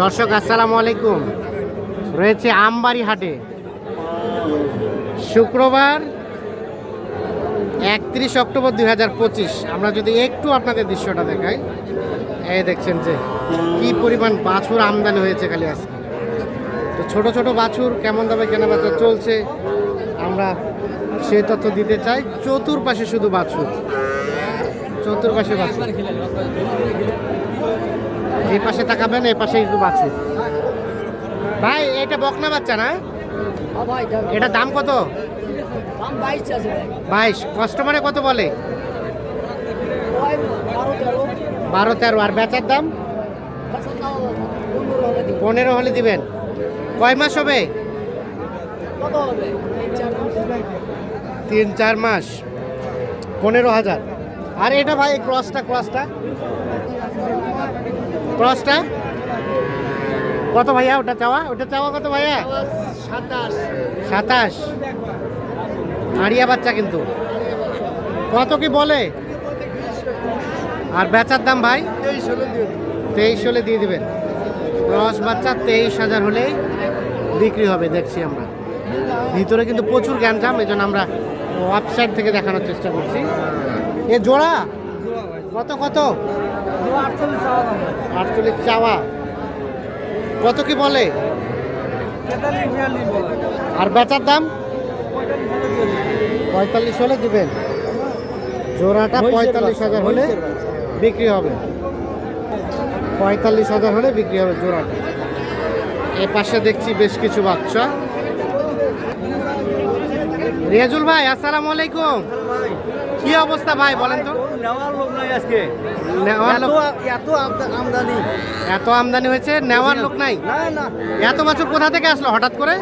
দর্শক, আসসালামু আলাইকুম। রয়েছে আমবাড়ি হাটে। শুক্রবার একত্রিশ অক্টোবর দুই হাজার পঁচিশ। আমরা যদি একটু আপনাদের দৃশ্যটা দেখাই, এই দেখছেন যে কি পরিমাণ বাছুর আমদানি হয়েছে খালি আজকে। তো ছোট ছোট বাছুর কেমন দামে কেনাবেচা চলছে, আমরা সে তথ্য দিতে চাই। চতুর্পাশে শুধু বাছুর। চতুর্পাশে বাছুর। এই পাশে তাকাবেন এই পাশে শুধু বাছুর ভাই এটা বকনা বাচ্চা না? এটা দাম কত? বাইশ কাস্টমারে কত বলে? বারো তেরো। আর বেচার দাম? পনেরো হলে দিবেন। কয় মাস হবে? তিন চার মাস। পনেরো হাজার। আর এটা ভাই ক্রসটা ক্রসটা ক্রসটা কত ভাইয়া ওটা চাওয়া? ওটা চাওয়া কত ভাইয়া? সাতাশ। সাতাশ আড়িয়া বাচ্চা কিন্তু। কত কি বলে? আর বেচার দাম ভাই? তেইশ হলে হলে দিয়ে দিবেন। ক্রস বাচ্চা তেইশ হাজার হলেই বিক্রি হবে, দেখছি আমরা। ভিতরে কিন্তু প্রচুর গ্যাঞ্জাম এই জন্য আমরা ওয়েবসাইট থেকে দেখানোর চেষ্টা করছি। এ জোড়া? কত কত? আটচল্লিশ চাওয়া। কত কি বলে? আর বেচার দাম? পঁয়তাল্লিশ হলে দিবেন। জোড়াটা পঁয়তাল্লিশ হাজার হলে বিক্রি হবে। পঁয়তাল্লিশ হাজার হলে বিক্রি হবে জোড়াটা। এ পাশে দেখছি বেশ কিছু বাচ্চা। রিয়াজুল ভাই আসসালামু আলাইকুম। কি অবস্থা ভাই বলেন তো? নেওয়ার লোক নাই আজকে। নেওয়ার এত লোক এত আমদানি। এত আমদানি হয়েছে নেওয়ার লোক নাই? না না। এত বছর কোথা থেকে আসলো হঠাৎ করে?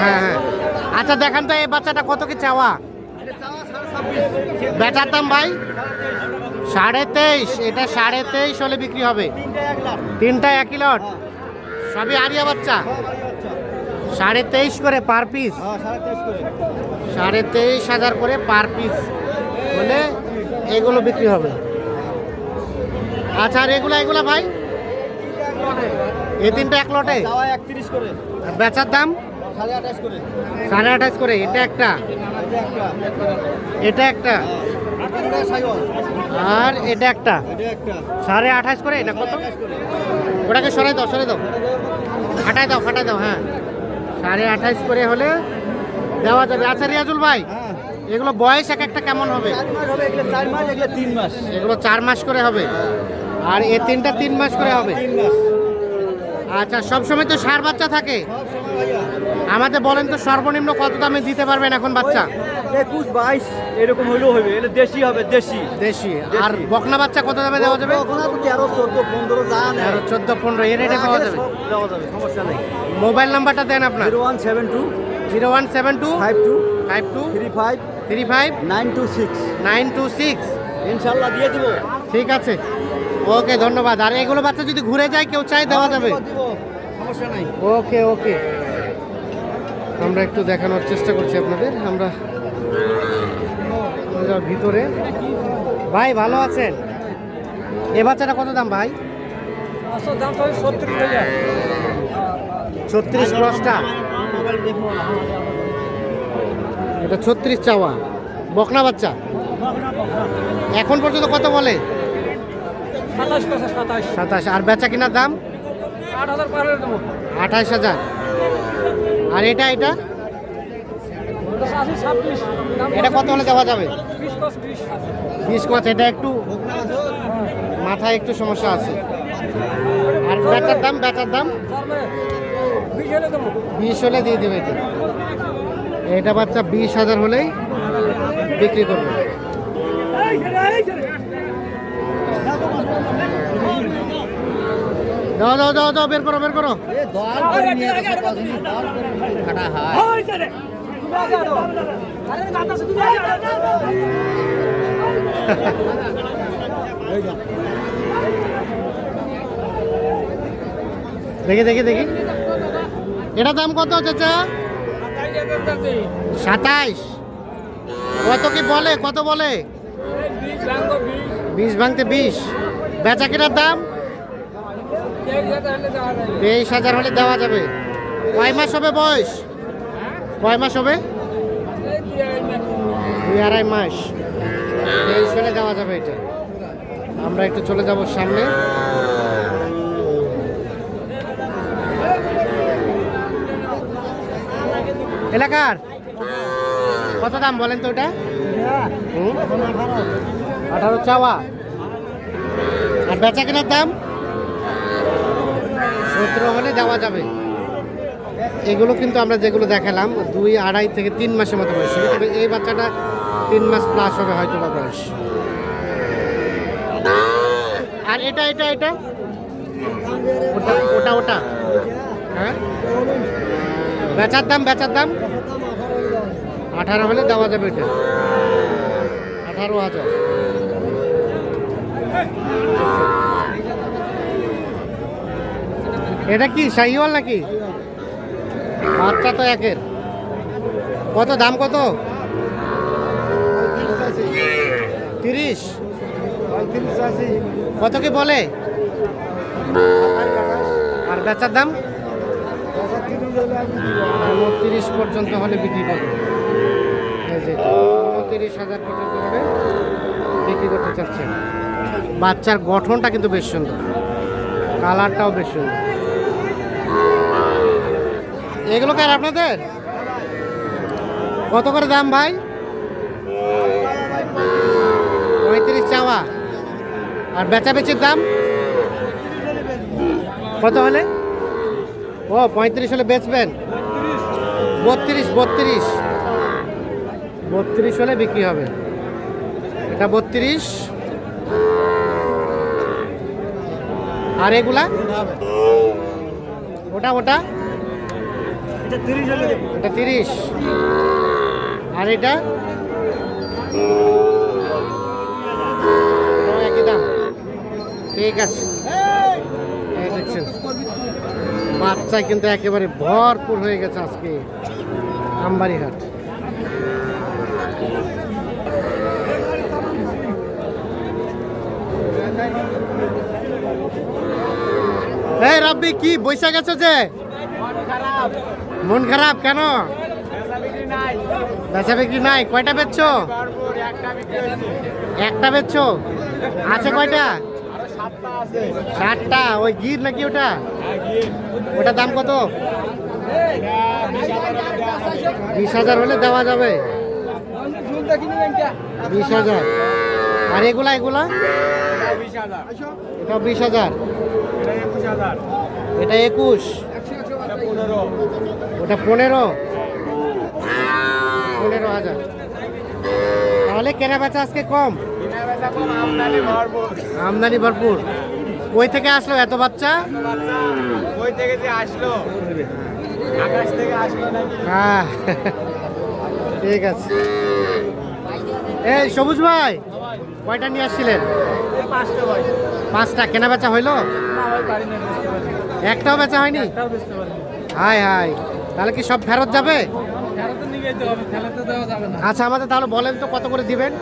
হ্যাঁ হ্যাঁ। আচ্ছা দেখান তো এই বাচ্চাটা কত কি চাওয়া? বেচার দাম ভাই? সাড়ে তেইশ। এটা সাড়ে তেইশ হলে বিক্রি হবে। তিনটা এক তিনটা একই লট? সবই আরিয়া বাচ্চা। সাড়ে তেইশ করে পার পিস হ্যাঁ সাড়ে তেইশ হাজার করে পার পিস হলে এগুলো বিক্রি হবে। আচ্ছা আর এগুলো এগুলো ভাই? এই তিনটা এক লটে? বেচার দাম? সাড়ে আঠাশ করে। এটা একটা? এটা একটা? এটা আর এটা একটা। সাড়ে আঠাশ করে না কত? ওটাকে সরাই দাও সরাই দাও। ফাটাই দাও ফাটাই দাও হ্যাঁ। সাড়ে আঠাইশ করে হলে দেওয়া যাবে। আচ্ছা রিয়াজুল ভাই হ্যাঁ। এগুলো বয়স এক একটা কেমন হবে? এগুলো চার মাস তিন মাস। এগুলো চার মাস করে হবে? আর এ তিনটা তিন মাস করে হবে? আচ্ছা সবসময় তো সার বাচ্চা থাকে। আমাদের বলেন তো সর্বনিম্ন কত দামে দিতে পারবেন এখন বাচ্চা? একুশ বাইশ এরকম হইলেও হবে। এটা দেশি হবে দেশি। দেশি। আর বকনা বাচ্চা কত দামে দেওয়া যাবে? তেরো চোদ্দ পনেরো তেরো চোদ্দ পনেরো এর রেটে পাওয়া যাবে। দেওয়া যাবে সমস্যা নেই। মোবাইল নাম্বারটা দেন আপনার। Zero one seven two zero one seven two five two five two three five three five nine two six. Nine two six. ইনশাল্লাহ দিয়ে দিব। ঠিক আছে। ওকে ধন্যবাদ। আর এগুলো বাচ্চা যদি ঘুরে যায় কেউ চাই দেওয়া যাবে। সমস্যা নাই। ওকে ওকে। আমরা একটু দেখানোর চেষ্টা করছি আপনাদের। আমরা আমরা ভিতরে। ভাই ভালো আছেন? এ বাচ্চাটা কত দাম ভাই? ছত্রিশ ক্রসটা এটা ছত্রিশ চাওয়া। বকনা বাচ্চা। এখন পর্যন্ত কত বলে? সাতাশ আর বেচা কিনার দাম? আঠাশ হাজার আর এটা এটা? এটা কত হলে দেওয়া যাবে? বিশ মাছ এটা একটু মাথায় একটু সমস্যা আছে। আর বেচার দাম বেচার দাম? বিশ হলে দিয়ে দেবে এটা বাচ্চা বিশ হাজার হলেই বিক্রি করবে। দাও দাও দাও দাও বের করো বের করো। দেখি দেখি দেখি। এটা দাম কত, চাচা? সাতাইশ। কত কি বলে, কত বলে? বিশ ভাঙতে বিশ। বেচা কেনার দাম? তেইশ হাজার হলে দেওয়া যাবে। কয় মাস হবে বয়স? কয় মাস হবে? দুই আড়াই মাস। তেইশ হলে দেওয়া যাবে এটা। আমরা একটু চলে যাব সামনে। এলাকার? কত দাম বলেন তো ওটা? আঠারো চাওয়া। আর বেচা কেনার দাম? সতেরো হলে দেওয়া যাবে। এগুলো কিন্তু আমরা যেগুলো দেখালাম, দুই আড়াই থেকে তিন মাসের মতো বয়স। তবে এই বাচ্চাটা তিন মাস প্লাস হবে হয়তো বা বয়স। আর এটা এটা এটা? ওটা ওটা ওটা। হ্যাঁ? বেচার দাম বেচার দাম? আঠারো হলে দেওয়া যাবে এটা। আঠারো হাজার। এটা কি, শাহিওয়াল নাকি? বাচ্চা তো একের। কত, দাম কত? তিরিশ। কত কি বলে? আর বেচার দাম? উনত্রিশ পর্যন্ত হলে বিক্রি করবে। উনত্রিশ হাজার পর্যন্ত হলে বিক্রি করতে চাচ্ছে। বাচ্চার গঠনটা কিন্তু বেশ সুন্দর। কালারটাও বেশ সুন্দর। এগুলো কার আপনাদের? কত করে দাম ভাই? পঁয়ত্রিশ চাওয়া। আর বেচাবেচির দাম? কত হলে? ও, পঁয়ত্রিশ হলে বেচবেন? বত্রিশ বত্রিশ। বত্রিশ হলে বিক্রি হবে। এটা বত্রিশ। আর এগুলা? ওটা ওটা? এটা তিরিশ। আর এটা? একই দাম। ঠিক আছে। দেখছেন। বাচ্চা কিন্তু একেবারে ভরপুর হয়ে গেছে আজকে আমবাড়ি হাট এই রাব্বি, কি বৈশা গেছো যে? মন খারাপ কেন? বেচা বিক্রি নাই, কয়টা বেচছো? একটা বেচছো? আছে কয়টা? ষাটটা ওই গির নাকি ওটা? ওটা দাম কত? বিশ হাজার হলে দেওয়া যাবে। বিশ হাজার। আর এগুলা এগুলা? এটা বিশ হাজার। এটা একুশ। ওটা পনেরো। পনেরো হাজার। তাহলে কেনা বেচা আজকে কম? আমদানি ভরপুর। ওই থেকে আসলো এত বাচ্চা? ওই থেকে যে আসলো? আকাশ থেকে আসলো নাকি? হ্যাঁ। ঠিক আছে। এই সবুজ ভাই কয়টা নিয়ে আসছিলেন? পাঁচটা ভাই। পাঁচটা। কেনা বেচা হইল? একটাও বেচা হয়নি? হাই হাই। তাহলে কি সব ফেরত যাবে? আচ্ছা আমাদের তাহলে বলেন তো কত করে দিবেন?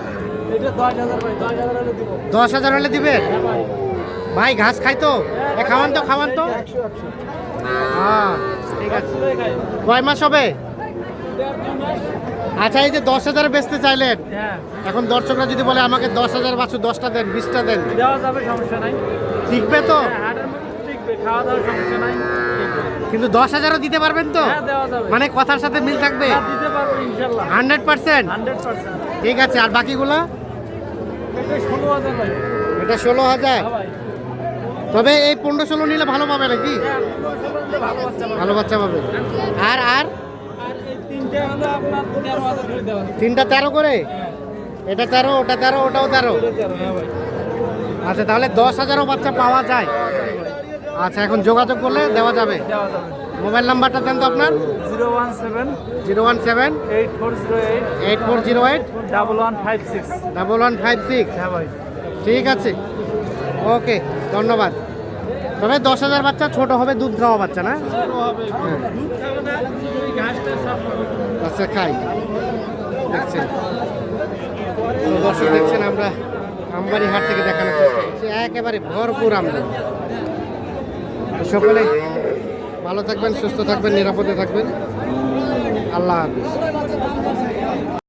হাজার হলে দশ হাজার হলে দিবেন? হ্যাঁ ভাই ঘাস খাই তো। খাওয়ান তো খাওয়ান তো। হ্যাঁ ঠিক আছে। কয় মাস হবে? আচ্ছা এই যে দশ হাজার বেচতে চাইলেন হ্যাঁ। এখন দর্শকরা যদি বলে আমাকে দশ হাজার বাছু দশটা দেন বিশটা দেন। দেওয়া যাবে সমস্যা নাই। টিকবে তো? হ্যাঁ হাটের মধ্যে টিকবে খাওয়া দাওয়ার সমস্যা নাই। কিন্তু দশ হাজারও দিতে পারবেন তো? মানে কথার সাথে মিল থাকবে? Hundred percent? ঠিক আছে আর বাকিগুলো? এটা ষোলো হাজার তবে এই পনেরো ষোলো নিলে ভালো পাবে নাকি? ভালো বাচ্চা পাবে। আর আর? তিনটে তেরো করে? এটা তেরো ওটা তেরো ওটাও তেরো। আচ্ছা তাহলে দশ হাজারও বাচ্চা পাওয়া যায়। আচ্ছা এখন যোগাযোগ করলে দেওয়া যাবে। দেওয়া যাবে মোবাইল নাম্বারটা দেন তো আপনার। Zero one seven zero one seven eight four zero eight eight four zero eight double one five six. Double one five six. হ্যাঁ ভাই। ঠিক আছে। ওকে। ধন্যবাদ। তবে দশ হাজার বাচ্চা ছোট হবে, দুধ খাওয়া বাচ্চা না। আচ্ছা খাই। দেখছেন। দর্শক দেখছেন, আমরা আমবাড়ি হাট থেকে দেখানোর চেষ্টা করছি। একেবারে ভরপুর আমদানি সকলে ভালো থাকবেন, সুস্থ থাকবেন, নিরাপদে থাকবেন। আল্লাহ হাফিজ।